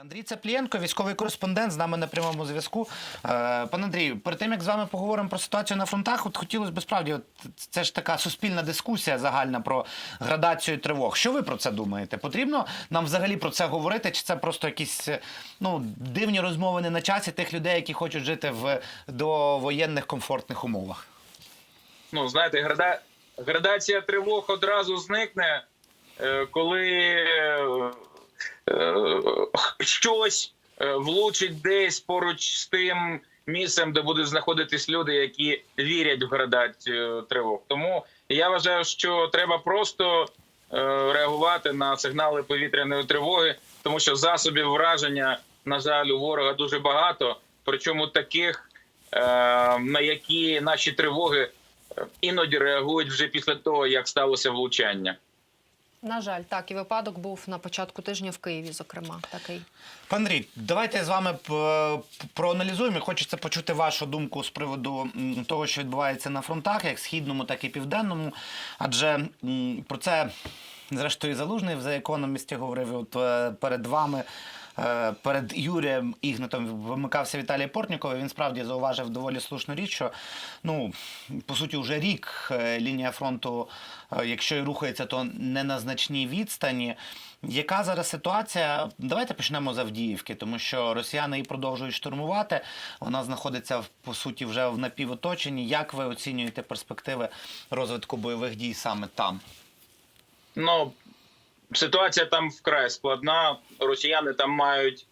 Андрій Цеплієнко, військовий кореспондент з нами на прямому зв'язку. Е, Пане Андрію, перед тим як з вами поговоримо про ситуацію на фронтах, от хотілося б справді, от це ж така суспільна дискусія загальна про градацію тривог. Що ви про це думаєте? Потрібно нам взагалі про це говорити? Чи це просто якісь е, ну дивні розмови не на часі тих людей, які хочуть жити в довоєнних комфортних умовах? ну знаєте, града... градація тривог одразу зникне, е, коли щось е, влучить десь поруч з тим місцем, де будуть знаходитись люди, які вірять в градацію тривог. Тому я вважаю, що треба просто е, реагувати на сигнали повітряної тривоги, тому що засобів враження, на жаль, у ворога дуже багато. Причому таких, е, на які наші тривоги е, іноді реагують вже після того, як сталося влучання. На жаль, так і випадок був на початку тижня в Києві, зокрема, такий. Пан Андрій, давайте з вами проаналізуємо. Хочеться почути вашу думку з приводу того, що відбувається на фронтах, як східному, так і південному. Адже про це, зрештою, залужний в економісті говорив от, е, перед вами. Е, Перед Юрієм Ігнатом вимикався Віталій Портніков. і Він справді зауважив доволі слушну річ, що ну по суті вже рік е, лінія фронту, е, якщо і рухається, то не на значній відстані. Яка зараз ситуація? Давайте почнемо з Авдіївки, тому що росіяни її продовжують штурмувати. Вона знаходиться по суті вже в напівоточенні. Як ви оцінюєте перспективи розвитку бойових дій саме там? Ну ситуація там вкрай складна. Росіяни там мають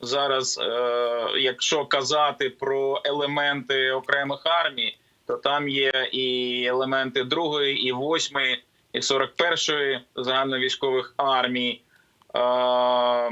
зараз, е, якщо казати про елементи окремих армій, то там є і елементи другої, і восьмої, і 41-ї загальновійськових армій. Е,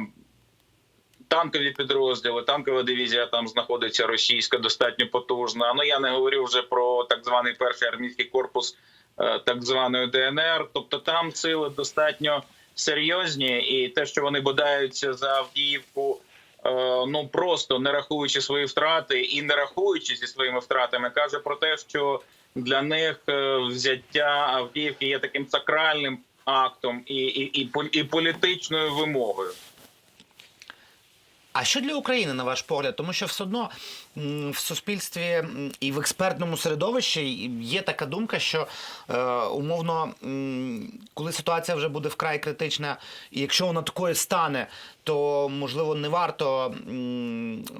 Танкові підрозділи, танкова дивізія там знаходиться російська, достатньо потужна. Ну я не говорю вже про так званий перший армійський корпус е, так званої ДНР. Тобто там сили достатньо серйозні, і те, що вони бодаються за Авдіївку, е, ну просто не рахуючи свої втрати і не рахуючи зі своїми втратами, каже про те, що для них е, взяття Авдіївки є таким сакральним актом і, і, і, і політичною вимогою. А що для України, на ваш погляд? Тому що все одно в суспільстві і в експертному середовищі є така думка, що е, умовно, коли ситуація вже буде вкрай критична, і якщо вона такою стане, то можливо не варто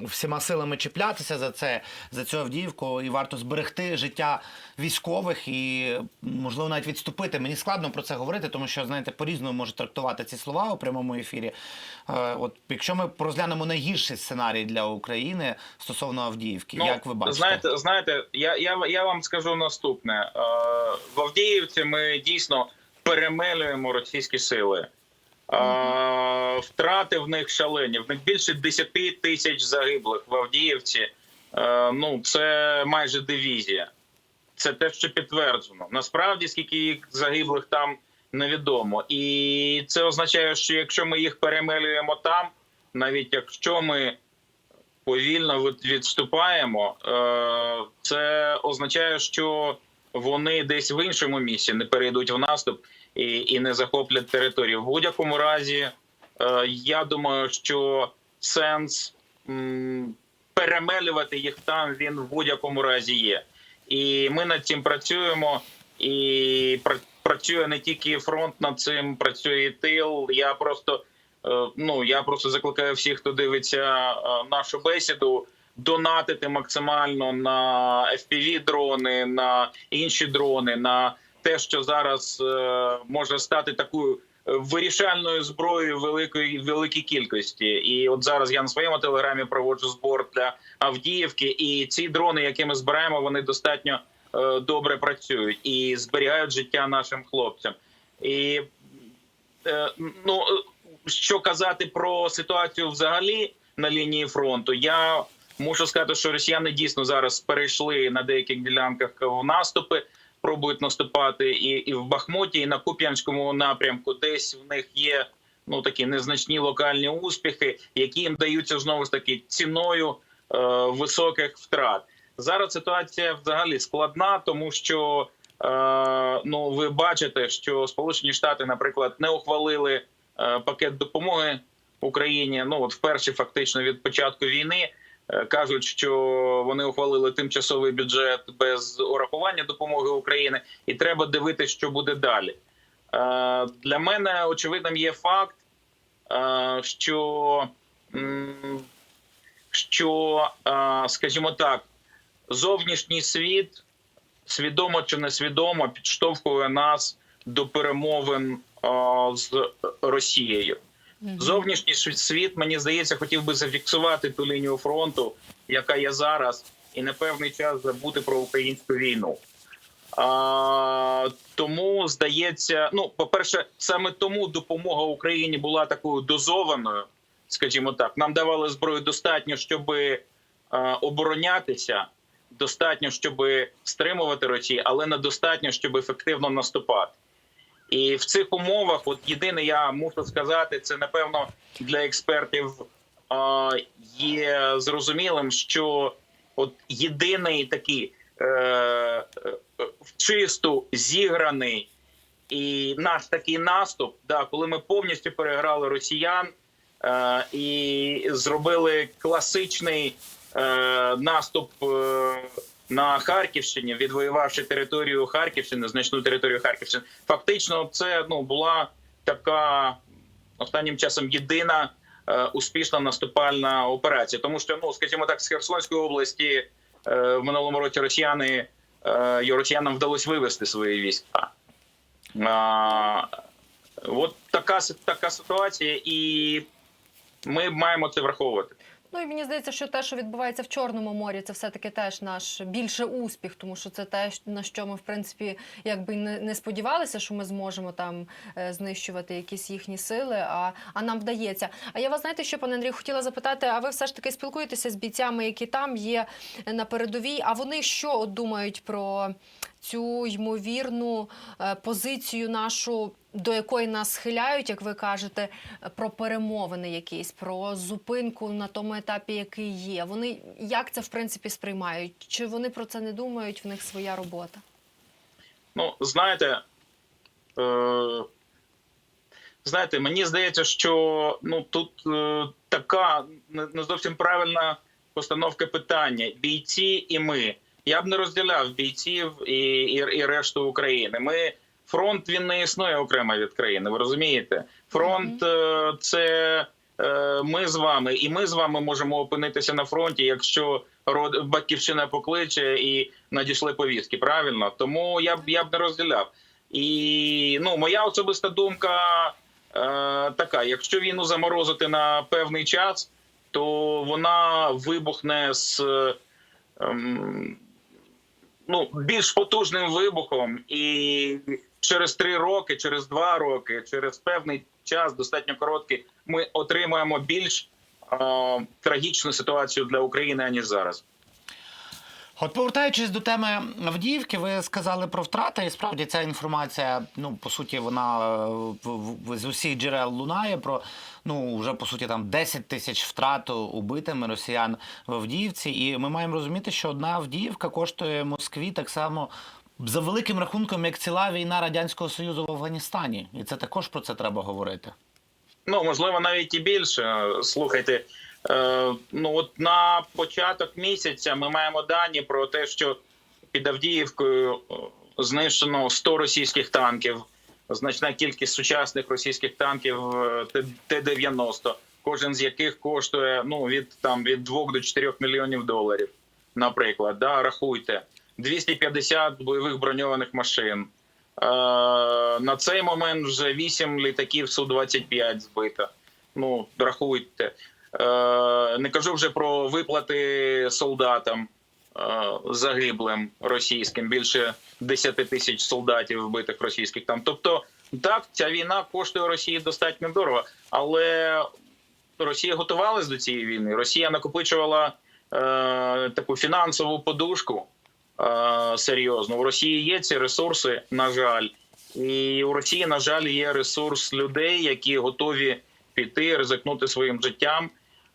всіма силами чіплятися за це, за цю Авдіївку, і варто зберегти життя військових і можливо навіть відступити. Мені складно про це говорити, тому що знаєте, по-різному може трактувати ці слова у прямому ефірі. Е, От якщо ми розглянемо найгірший сценарій для України стосовно Авдіївки, як ви бачите? Ну, Знаєте, знаєте, я, я, я вам скажу наступне: Е, в Авдіївці ми дійсно перемелюємо російські сили. Втрати в них шалені. В них більше 10 тисяч загиблих в Авдіївці. Е, Ну це майже дивізія. Це те, що підтверджено. Насправді, скільки їх загиблих там невідомо, і це означає, що якщо ми їх перемелюємо там, навіть якщо ми повільно відступаємо, е, це означає, що вони десь в іншому місці не перейдуть в наступ і, і не захоплять територію. В будь-якому разі, е, я думаю, що сенс м, перемелювати їх там він в будь-якому разі є. І ми над цим працюємо. І пра- працює не тільки фронт над цим, працює і тил. Я просто Е, ну я просто закликаю всіх, хто дивиться е, нашу бесіду, донатити максимально на fpv дрони, на інші дрони, на те, що зараз е, може стати такою е, вирішальною зброєю великої великій кількості. І от зараз я на своєму телеграмі проводжу збор для Авдіївки, і ці дрони, які ми збираємо, вони достатньо е, добре працюють і зберігають життя нашим хлопцям. І ну що казати про ситуацію взагалі на лінії фронту, я можу сказати, що росіяни дійсно зараз перейшли на деяких ділянках в наступи, пробують наступати і, і в Бахмуті, і на Куп'янському напрямку. Десь в них є ну такі незначні локальні успіхи, які їм даються знову ж таки ціною е, високих втрат. Зараз ситуація взагалі складна, тому що е, ну ви бачите, що Сполучені Штати, наприклад, не ухвалили е, пакет допомоги Україні. Ну от вперше, фактично, від початку війни кажуть, що вони ухвалили тимчасовий бюджет без урахування допомоги України, і треба дивитися, що буде далі. Е, Для мене очевидним є факт, е, що, що е, скажімо так, зовнішній світ свідомо чи несвідомо підштовхує нас до перемовин е, з Росією. Зовнішній світ- мені здається, хотів би зафіксувати ту лінію фронту, яка є зараз, і на певний час забути про українську війну. А, тому здається, ну, по-перше, саме тому допомога Україні була такою дозованою, скажімо так. Нам давали зброю достатньо, щоб оборонятися, достатньо, щоб стримувати Росію, але недостатньо, щоб ефективно наступати. І в цих умовах, от єдине, я мушу сказати, це напевно для експертів є зрозумілим, що от єдиний такий е, е, чисту зіграний і наш такий наступ, да, коли ми повністю переграли росіян е, і зробили класичний е, наступ. Е, на Харківщині, відвоювавши територію Харківщини, значну територію Харківщини, фактично, це ну була така останнім часом єдина е, успішна наступальна операція. Тому що, ну скажімо так, з Херсонської області е, в минулому році росіяни е, росіянам вдалося вивести свої війська. А, от така, така ситуація, і ми маємо це враховувати. Ну і мені здається, що те, що відбувається в Чорному морі, це все-таки теж наш більше успіх, тому що це те, на що ми в принципі якби не, сподівалися, що ми зможемо там е, знищувати якісь їхні сили. А, а нам вдається. А я вас знаєте, що пане Андрій, хотіла запитати, а ви все ж таки спілкуєтеся з бійцями, які там є на передовій? А вони що от думають про цю ймовірну е, позицію нашу? До якої нас схиляють, як ви кажете, про перемовини якісь, про зупинку на тому етапі, який є. Вони як це в принципі сприймають? Чи вони про це не думають? В них своя робота? Ну, знаєте, е, знаєте, мені здається, що ну тут е, така не зовсім правильна постановка питання: бійці і ми. Я б не розділяв бійців і, і, і решту України. Ми фронт він не існує окремо від країни. Ви розумієте? Фронт е, це е, ми з вами, і ми з вами можемо опинитися на фронті, якщо род батьківщина покличе і надійшли повістки. Правильно, тому я б я б не розділяв. І ну, моя особиста думка е, така: якщо війну заморозити на певний час, то вона вибухне з ем, ну, більш потужним вибухом, і через три роки, через два роки, через певний час, достатньо короткий, ми отримаємо більш е, трагічну ситуацію для України аніж зараз. От повертаючись до теми Авдіївки, ви сказали про втрати, і справді ця інформація, ну по суті, вона е, з усіх джерел лунає про ну вже по суті там 10 тисяч втрат убитими росіян в Авдіївці. І ми маємо розуміти, що одна Авдіївка коштує Москві так само. За великим рахунком, як ціла війна радянського союзу в Афганістані, і це також про це треба говорити. Ну можливо, навіть і більше. Слухайте, е, ну от на початок місяця ми маємо дані про те, що під Авдіївкою е, знищено 100 російських танків, значна кількість сучасних російських танків е, Т- Т-90, кожен з яких коштує ну від там від 2 до 4 мільйонів доларів. Наприклад, да, рахуйте 250 бойових броньованих машин. Е, на цей момент вже 8 літаків Су-25 збито. Ну, рахуйте. Е, не кажу вже про виплати солдатам е, загиблим російським. Більше 10 тисяч солдатів вбитих російських там. Тобто, так, ця війна коштує Росії достатньо дорого, але Росія готувалась до цієї війни. Росія накопичувала е, таку фінансову подушку серйозно. У Росії є ці ресурси, на жаль, і у Росії, на жаль, є ресурс людей, які готові піти, ризикнути своїм життям.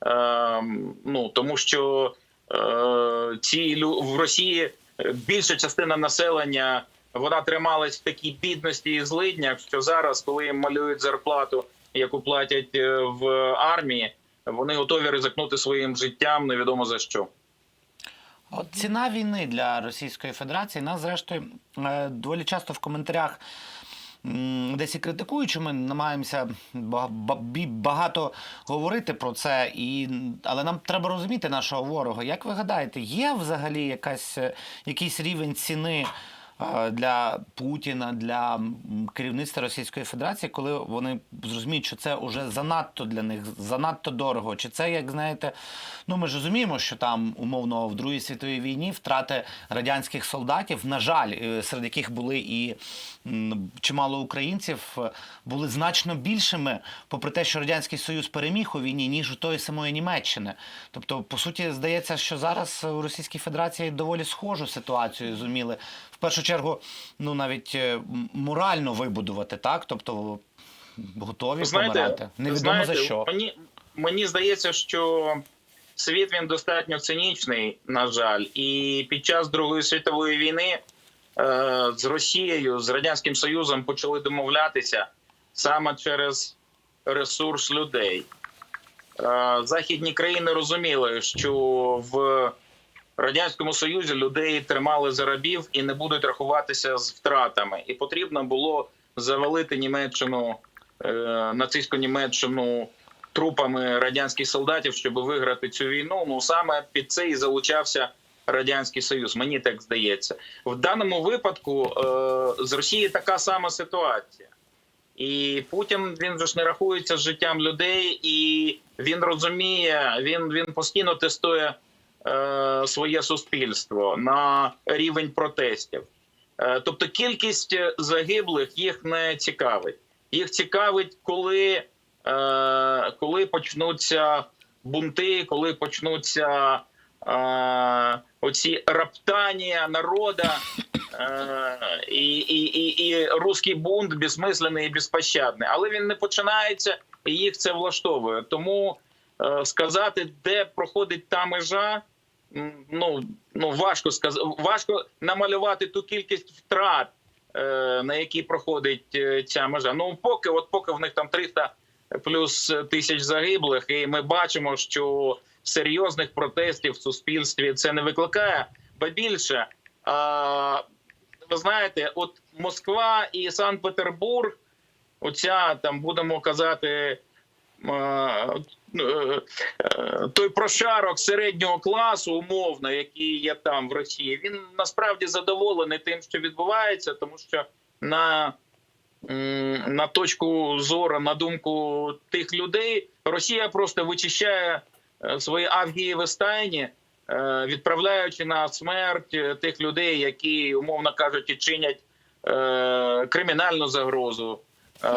Е, ну тому що е, ці лю- в Росії е, більша частина населення вона трималась в такій бідності і злиднях, що зараз, коли їм малюють зарплату яку платять е, в армії, вони готові ризикнути своїм життям невідомо за що. От ціна війни для Російської Федерації нас, зрештою, е, доволі часто в коментарях десь і критикуючи, ми намагаємося ба- ба- багато говорити про це, і, але нам треба розуміти нашого ворога. Як ви гадаєте, є взагалі якась, е, якийсь рівень ціни? Е, Для Путіна, для керівництва Російської Федерації, коли вони зрозуміють, що це вже занадто для них, занадто дорого. Чи це, як знаєте, ну ми ж розуміємо, що там умовно в Другій світовій війні втрати радянських солдатів, на жаль, е, серед яких були і чимало українців, були значно більшими, попри те, що радянський союз переміг у війні, ніж у тої самої Німеччини. Тобто, по суті, здається, що зараз у Російській Федерації доволі схожу ситуацію зуміли першу чергу, ну навіть е, морально вибудувати, так тобто готові помирати. Невідомо знаєте, за що. Мені, мені здається, що світ він достатньо цинічний, на жаль, і під час Другої світової війни е, з Росією, з Радянським Союзом почали домовлятися саме через ресурс людей. Е, західні країни розуміли, що в Радянському Союзі людей тримали за рабів і не будуть рахуватися з втратами. І потрібно було завалити Німеччину, е, нацистську Німеччину трупами радянських солдатів, щоб виграти цю війну. Ну саме під це і залучався Радянський Союз. Мені так здається. В даному випадку е, з Росії така сама ситуація. І Путін він ж не рахується з життям людей, і він розуміє, він, він постійно тестує своє суспільство на рівень протестів. Е, тобто кількість загиблих їх не цікавить. Їх цікавить, коли, е, коли почнуться бунти, коли почнуться е, оці раптання народа. Е, і, і, і, і русський бунт безсмислений і безпощадний. Але він не починається, і їх це влаштовує. Тому е, сказати, де проходить та межа, ну, ну важко сказати. Важко намалювати ту кількість втрат, е, на які проходить е, ця межа. Ну, поки, от поки в них там 300 плюс тисяч загиблих, і ми бачимо, що серйозних протестів в суспільстві це не викликає. Ба більше, а, ви знаєте, от Москва і Санкт-Петербург, оця там будемо казати. Е, е, Той прошарок середнього класу, умовно, який є там в Росії, він насправді задоволений тим, що відбувається, тому що на, на точку зору, на думку тих людей, Росія просто вичищає е, свої авгієві стайні, відправляючи на смерть тих людей, які, умовно кажучи, чинять кримінальну загрозу. Е,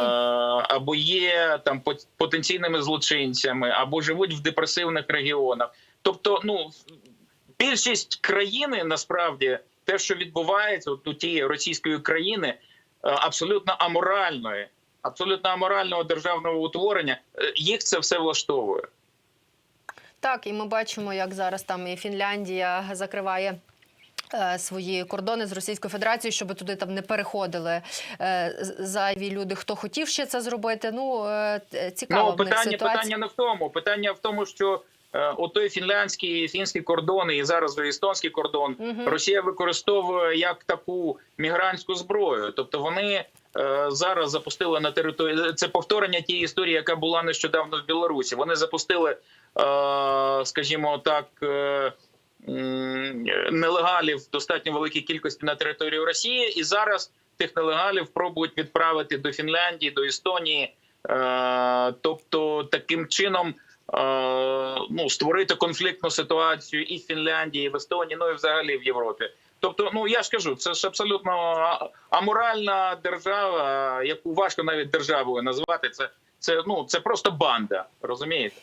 Або є там пот- потенційними злочинцями, або живуть в депресивних регіонах. Тобто, ну більшість країни насправді те, що відбувається от у тієї російської країни, е, абсолютно аморальної, абсолютно аморального державного утворення, е, їх це все влаштовує. Так, і ми бачимо, як зараз там і Фінляндія закриває. Е, Свої кордони з Російською Федерацією, щоб туди там не переходили е, зайві люди. Хто хотів ще це зробити? Ну е, цікаво Ну в них питання, ситуація. питання не в тому. Питання в тому, що е, отой фінляндський, фінський кордон і зараз естонський кордон Мгм. Росія використовує як таку мігрантську зброю. Тобто вони е, зараз запустили на території це повторення тієї історії, яка була нещодавно в Білорусі. Вони запустили, е, скажімо так. Нелегалів достатньо великій кількості на територію Росії, і зараз тих нелегалів пробують відправити до Фінляндії, до Естонії. Е, тобто, таким чином е, ну, створити конфліктну ситуацію і в Фінляндії, і в Естонії, ну і взагалі в Європі. Тобто, ну я ж кажу, це ж абсолютно аморальна держава, яку важко навіть державою назвати. Це, це, ну, це просто банда, розумієте?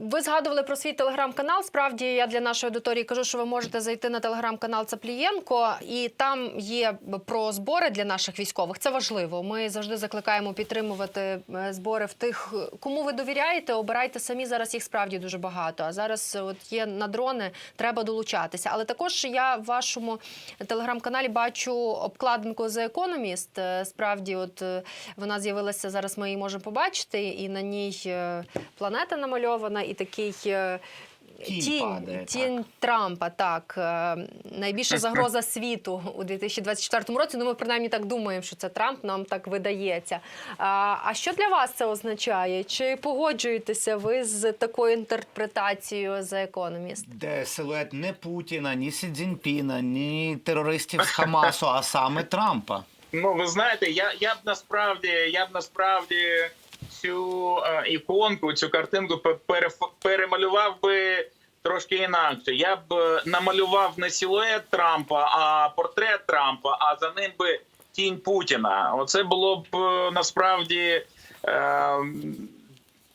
Ви згадували про свій телеграм-канал. Справді я для нашої аудиторії кажу, що ви можете зайти на телеграм-канал Цаплієнко, і там є про збори для наших військових. Це важливо. Ми завжди закликаємо підтримувати е, збори в тих, кому ви довіряєте. Обирайте самі зараз їх справді дуже багато. А зараз от є на дрони, треба долучатися. Але також я в вашому телеграм-каналі бачу обкладинку The Economist. Е, Справді, от е, вона з'явилася зараз. Ми її можемо побачити, і на ній е, планета намальована, і такий. е, Тінь падає, тінь Трампа, так Е, найбільша загроза світу у 2024 році. Ну, ми принаймні так думаємо, що це Трамп. Нам так видається. А, а що для вас це означає? Чи погоджуєтеся ви з такою інтерпретацією The Economist? Де силует не Путіна, ні Сі Цзіньпіна, ні терористів з Хамасу, а саме Трампа. Ну, ви знаєте, я, я б насправді, я б насправді цю е, іконку, цю картинку перемалював би трошки інакше. Я б е, намалював не силует Трампа, а портрет Трампа, а за ним би тінь Путіна. Оце було б е, насправді.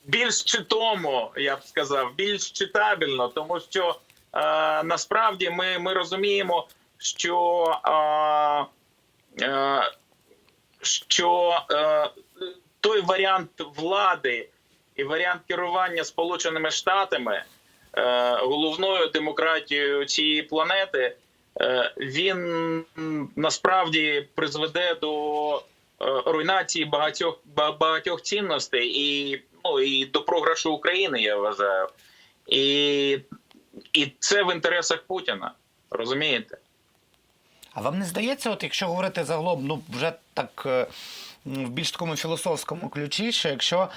Більш читомо, я б сказав, більш читабельно, тому що е, насправді ми, ми розуміємо, що е, е, що е, той варіант влади і варіант керування Сполученими Штатами, е, головною демократією цієї планети, е, він насправді призведе до е, руйнації багатьох багатьох цінностей і ну і до програшу України, я вважаю. І, і це в інтересах Путіна. Розумієте? А вам не здається, от якщо говорити загалом, ну вже так в більш такому філософському ключі, що якщо е,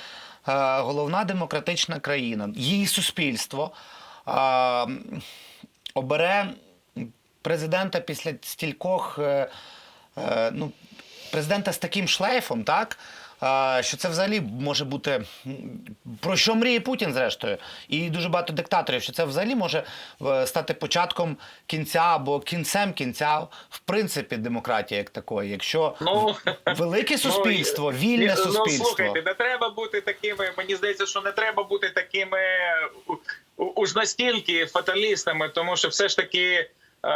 головна демократична країна, її суспільство е, обере президента після стількох, е, ну, президента з таким шлейфом, так? Що це взагалі може бути про що мріє Путін, зрештою, і дуже багато диктаторів, що це взагалі може стати початком кінця або кінцем кінця, в принципі, демократії як такої. Якщо Ну, велике суспільство, вільне Ні, суспільство. Ну, слухайте, не треба бути такими. Мені здається, що не треба бути такими уж настільки фаталістами, тому що все ж таки е,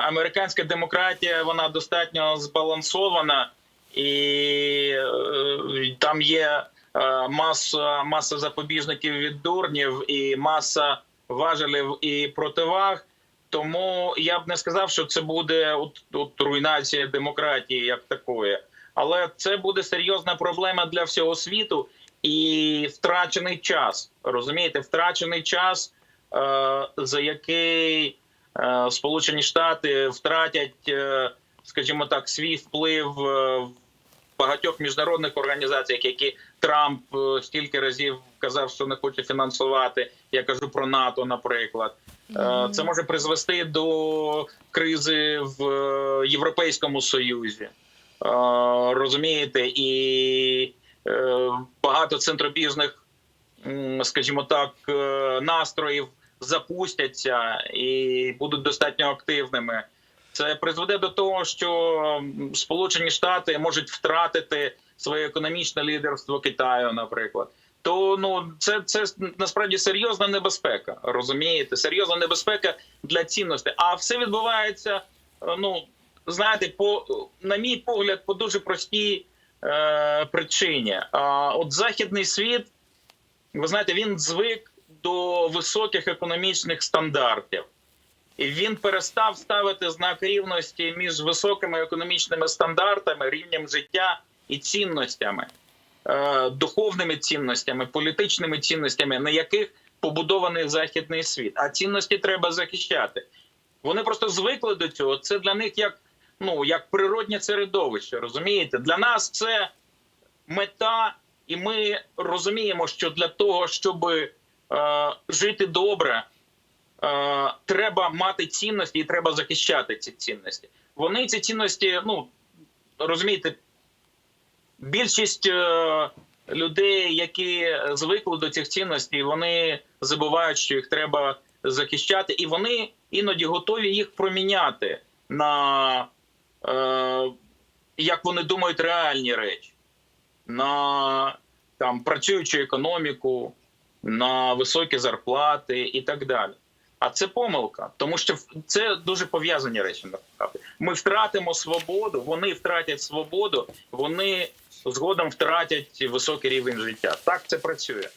американська демократія вона достатньо збалансована, і е, там є е, маса, маса запобіжників від дурнів і маса важелів і противаг. Тому я б не сказав, що це буде от, от руйнація демократії як такої, але це буде серйозна проблема для всього світу і втрачений час. Розумієте, втрачений час, е, за який е, Сполучені Штати втратять, е, скажімо так, свій вплив е, в багатьох міжнародних організаціях, які Трамп е, стільки разів казав, що не хоче фінансувати. Я кажу про НАТО, наприклад. Е, Це може призвести до кризи в Європейському Союзі. Розумієте, і багато центробіжних, скажімо так, настроїв запустяться і будуть достатньо активними. Це призведе до того, що Сполучені Штати можуть втратити своє економічне лідерство Китаю, наприклад. То ну це, це насправді серйозна небезпека. Розумієте, серйозна небезпека для цінностей. А все відбувається. е, Ну знаєте, по на мій погляд, по дуже простій е, причині. А от західний світ, ви знаєте, він звик до високих економічних стандартів. Він перестав ставити знак рівності між високими економічними стандартами, рівнем життя і цінностями, е, духовними цінностями, політичними цінностями, на яких побудований західний світ. А цінності треба захищати. Вони просто звикли до цього. Це для них як, ну, як природнє середовище. Розумієте? Для нас це мета, і ми розуміємо, що для того, щоб е, жити добре. Е, треба мати цінності і треба захищати ці цінності. Вони ці цінності, ну розумієте, більшість е, людей, які звикли до цих цінностей, вони забувають, що їх треба захищати, і вони іноді готові їх проміняти на е, як вони думають, реальні речі, на там працюючу економіку, на високі зарплати і так далі. А це помилка, тому що це дуже пов'язані речі. насправді. Ми втратимо свободу, вони втратять свободу, вони згодом втратять високий рівень життя. Так це працює.